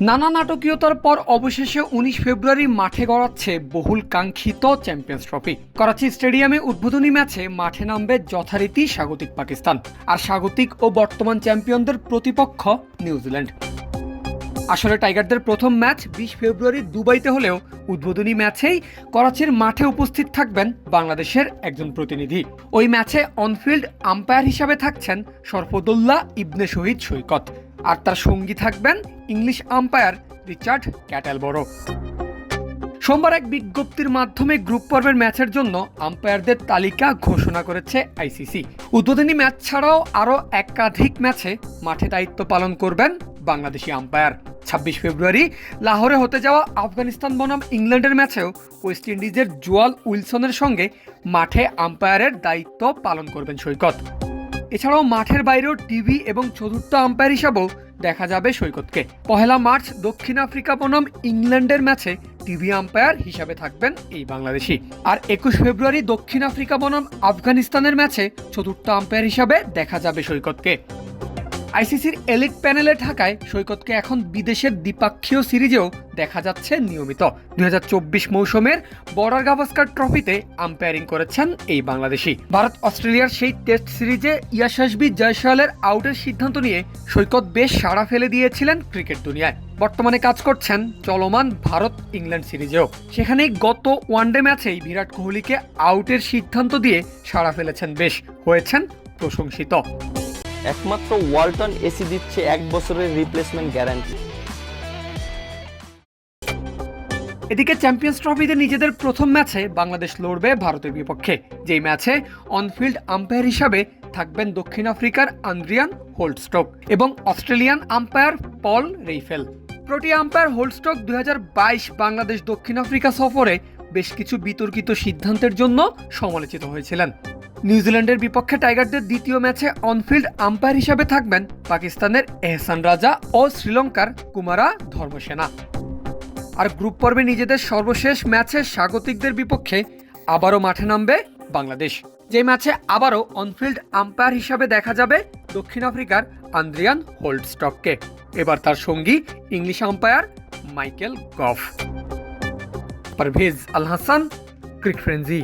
নানা নাটকীয়তার পর অবশেষে উনিশ ফেব্রুয়ারি মাঠে গড়াচ্ছে বহুল কাঙ্ক্ষিত চ্যাম্পিয়ন্স ট্রফি। করাচি স্টেডিয়ামে উদ্বোধনী ম্যাচে মাঠে নামবে যথারীতি স্বাগতিক পাকিস্তান, আর স্বাগতিক ও বর্তমান চ্যাম্পিয়নদের প্রতিপক্ষ নিউজিল্যান্ড। আসলে টাইগারদের প্রথম ম্যাচ বিশ ফেব্রুয়ারি দুবাইতে হলেও উদ্বোধনী ম্যাচেই করাচির মাঠে উপস্থিত থাকবেন বাংলাদেশের একজন প্রতিনিধি। ওই ম্যাচে অনফিল্ড আম্পায়ার হিসাবে থাকছেন সরফদুল্লাহ ইবনে শহীদ সৈকত। আর তার সঙ্গী থাকবেন ইংলিশ আম্পায়ার রিচার্ড ক্যাটেলবরো। সোমবার এক বিজ্ঞপ্তির মাধ্যমে গ্রুপ পর্বের ম্যাচের জন্য আম্পায়ারদের তালিকা ঘোষণা করেছে আইসিসি। উদ্বোধনী ম্যাচ ছাড়াও আরও একাধিক ম্যাচে মাঠে দায়িত্ব পালন করবেন বাংলাদেশি আম্পায়ার। ছাব্বিশ ফেব্রুয়ারি লাহোরে হতে যাওয়া আফগানিস্তান বনাম ইংল্যান্ডের ম্যাচেও ওয়েস্ট ইন্ডিজের জোয়াল উইলসনের সঙ্গে মাঠে আম্পায়ারের দায়িত্ব পালন করবেন সৈকত। এছাড়াও মাঠের বাইরেও টিভি এবং চতুর্থ আম্পায়ার হিসাবেও দেখা যাবে সৈকতকে। পহেলা মার্চ দক্ষিণ আফ্রিকা বনাম ইংল্যান্ডের ম্যাচে টিভি আম্পায়ার হিসাবে থাকবেন এই বাংলাদেশি। আর একুশ ফেব্রুয়ারি দক্ষিণ আফ্রিকা বনাম আফগানিস্তানের ম্যাচে চতুর্থ আম্পায়ার হিসাবে দেখা যাবে সৈকতকে। আইসিসির এলিট প্যানেলে ঢাকায় সৈকতকে এখন বিদেশের দ্বিপাক্ষীয় সিরিজেও দেখা যাচ্ছে নিয়মিত। দু হাজার চব্বিশ মৌসুমের বর্ডার গাভাস্কার ট্রফিতে আম্পায়ারিং করেছেন এই বাংলাদেশি। ভারত অস্ট্রেলিয়ার সেই টেস্ট সিরিজে ইয়াশাসবি জয়সওয়ালের আউটের সিদ্ধান্ত নিয়ে সৈকত বেশ সাড়া ফেলে দিয়েছিলেন ক্রিকেট দুনিয়ায়। বর্তমানে কাজ করছেন চলমান ভারত ইংল্যান্ড সিরিজেও। সেখানেই গত ওয়ানডে ম্যাচেই বিরাট কোহলিকে আউটের সিদ্ধান্ত দিয়ে সাড়া ফেলেছেন বেশ, হয়েছেন প্রশংসিত। একমাত্র ওয়ালটন এসি দিচ্ছে এক বছরের রিপ্লেসমেন্ট গ্যারান্টি এদিকে চ্যাম্পিয়ন্স ট্রফিতে নিজেদের প্রথম ম্যাচে বাংলাদেশ লড়বে ভারতের বিপক্ষে। যেই ম্যাচে অনফিল্ড আম্পায়ার হিসাবে থাকবেন দক্ষিণ আফ্রিকার আন্দ্রিয়ান হোল্ডস্টক এবং Australian umpire Paul Reiffel. Protea umpire Holdstock দুই হাজার বাইশ বাংলাদেশ দক্ষিণ আফ্রিকা সফরে বেশ কিছু বিতর্কিত সিদ্ধান্তের জন্য সমালোচিত হয়েছিলেন। নিউজিল্যান্ডের বিপক্ষে টাইগারদের দ্বিতীয় ম্যাচে অনফিল্ড আম্পায়ার হিসাবে থাকবেন পাকিস্তানের এহসান রাজা ও শ্রীলঙ্কার কুমারা ধর্মসেনা। আর গ্রুপ পর্বে নিজেদের সর্বশেষ ম্যাচে স্বাগতিকদের বিপক্ষে আবারও মাঠে নামবে বাংলাদেশ। যে ম্যাচে আবারও অনফিল্ড আম্পায়ার হিসাবে দেখা যাবে দক্ষিণ আফ্রিকার আন্দ্রিয়ান হোল্ডস্টককে। এবার তার সঙ্গী English umpire Michael Gough. Parvez Al Hasan, crick frenzy